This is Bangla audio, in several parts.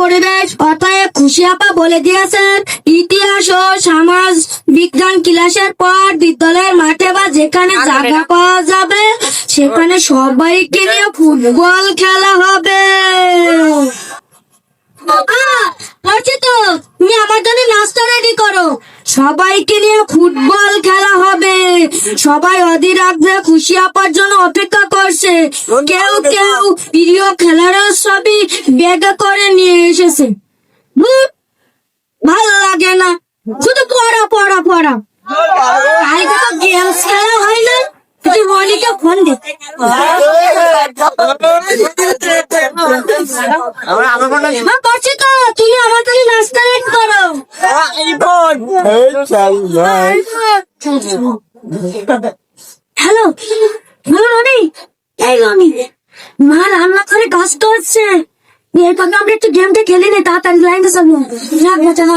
পরিবেশ অতএব খুশি আপা বলে দিয়েছেন ইতিহাস ও সমাজ ক্লাসের পর বিদ্যালয়ের মাঠে বা যেখানে জায়গা পাওয়া যাবে সেখানে সবাইকে নিয়ে ফুটবল খেলা হবে আহ, বলছি তো। তুমি আমার জন্য নাস্তা রেডি করো। সবাইকে নিয়ে ফুটবল খেলা হবে। সবাই অধীর আগ্রহে খুশি আপার জন্য অপেক্ষা করছে। কেউ কেউ প্রিয় খেলার সবই ব্যাগে করে নিয়ে এসেছে। ভালো লাগে না। শুধু পড়া পড়া পড়া। কালকে তো গেমস খেলা হয় না। তুই মনিকে ফোন দে। মা করছি তো তুমি আমার জন্য নাস্তা রেডি করো। হ্যালো হ্যালো রনি এই রনি মা রান্না করে কাজ করছে এর আমরা একটু গেমটা খেলি নি তাড়াতাড়ি লাইনটা না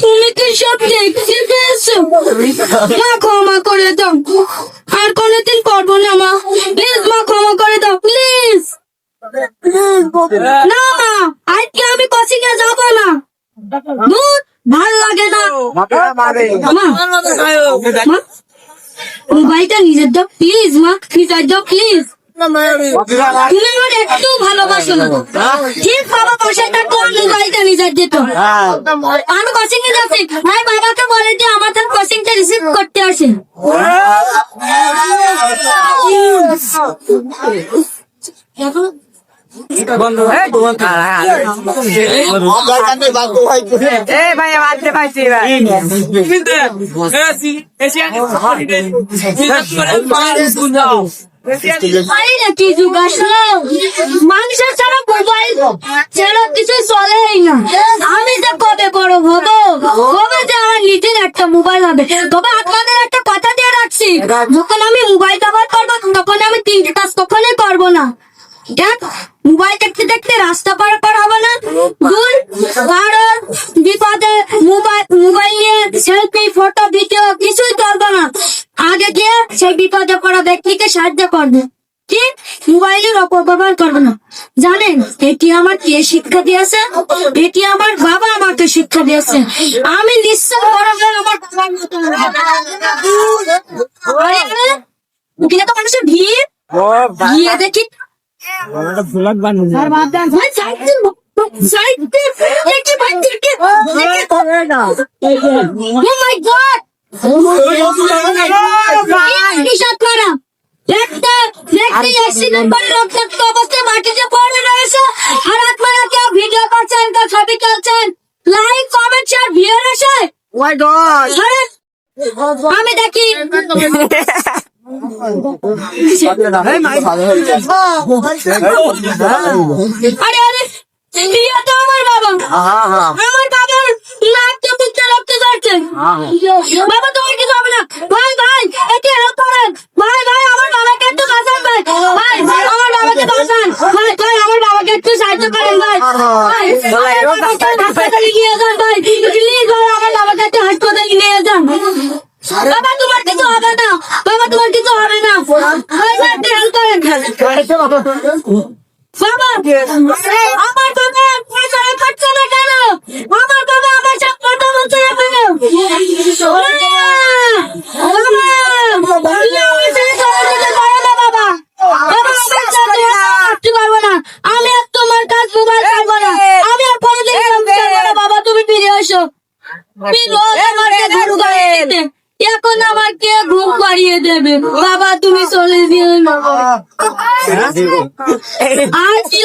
তুমি কি সব দেখতে পেয়েছ? মা ক্ষমা করে দাও। আর কোনোদিন পড়ব না মা। প্লিজ মা ক্ষমা করে দাও। প্লিজ না মা আজকে আমি কোচিং এ যাব না। দূর ভালো লাগে না। মা মা মোবাইলটা নিজের দাও প্লিজ মা নিজের দাও প্লিজ তুমি আমার একটু ভালোবাসো না ঠিক বাবা বসে মোবাইলটা নিজের দিত আমি কোচিং এ যাচ্ছি ভাই বাবাকে বলে যে আমাদের কোচিংটা রিসিভ করতে আসে এ ভাই ছাড়া মোবাইল ছাড়া কিছু চলেই না আমি যে কবে বড় হব কবে যে আমার নিজের একটা মোবাইল হবে তবে আপনাদের একটা কথা দিয়ে রাখছি যখন আমি মোবাইল ব্যবহার করব তখন আমি তিনটে কাজ কখনোই করব না দেখ মোবাইল দেখতে দেখতে রাস্তা পার পার হবে না দূর কারও বিপদে মোবাইল মোবাইল নিয়ে সেলফি ফটো ভিডিও কিছুই করব না আগে গিয়ে সেই বিপদে ব্যক্তিকে সাহায্য করবে। কি? মোবাইলের অপব্যবহার করবে না। জানেন এটি আমার কে শিক্ষা দিয়েছে? এটি আমার বাবা আমাকে শিক্ষা দিয়েছে। আমি নিশ্চয় বড় হয়ে আমার বাবার মতো ওখানে তো মানুষের ভিড়। দেখি। Oh my God! দেখতে দেখতে অ্যাক্সিডেন্ট করে রক্তাক্ত অবস্থায় মাটিতে পড়ে রয়েছে। আর আপনারা কেউ ভিডিও করছেন কেউ ছবি তুলছেন? লাইক কমেন্ট শেয়ার এসে মাই গড আমি দেখি। আরে আরে তো আমার বাবা। আমার বাবার নাক তো রক্ত যাচ্ছে বাবা তোমার কিছু হবে না ভাই ভাই এটি হেল্প করেন ভাই ভাই আমার বাবাকে একটু বাঁচান ভাই ভাই আমার বাবাকে বাঁচান ভাই ভাই আমার বাবাকে একটু সাহায্য করেন ভাই ভাই, আমার বাবাকে হাসপাতালে নিয়ে যান ভাই প্লিজ ভাই আমার বাবাকে একটু হাসপাতালে নিয়ে যান বাবা তোমার কিছু হবে না বাবা তোমার কিছু হবে না ভাই ভাই একটু হেল্প করেন বাবা আমার বাবা পয়সা খাচ্ছে না কেন আমার বাবা আমার সব কথা বলছে না কেন বাবা তুমি আমার সাথে চলে যেতে পারো না বাবা বাবা আমার সাথে থাকতে পারব না আমি আর তোমার কাজ মোবাইল পারব না আমি আর কোনোদিন কাজ করব না বাবা তুমি ফিরে এসো তুমি রোজ আমাকে ঘুম পাড়িয়ে দিতে এখন আমার কে ঘুম পাড়িয়ে দেবে বাবা তুমি চলে দিও না আর কি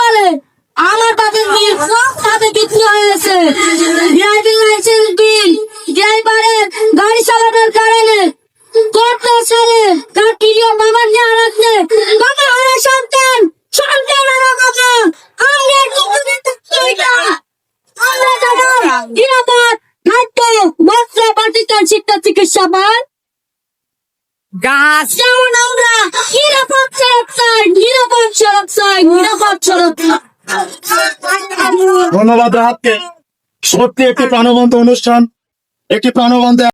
বলে। আমার বাবার বিল সব খাতে বিক্রি হয়ে গেছে। ড্রাইভিং লাইসেন্স বিল ড্রাইভারের গাড়ি চালানোর কারণে কত সালে তার প্রিয় বাবার নিয়ে রাখছে বাবা আমার সন্তান সন্তান আমার বাবা আমরা জীবনে থাকতে আমরা যারা নিরাপদ খাদ্য বস্ত্র বাটিকার শিক্ষা চিকিৎসা পান গাছ। যেমন আমরা নিরাপদ সড়ক চাই নিরাপদ সড়ক চাই নিরাপদ সড়ক ধন্যবাদ রাহাতকে। সত্যি একটি প্রাণবন্ত অনুষ্ঠান একটি প্রাণবন্ত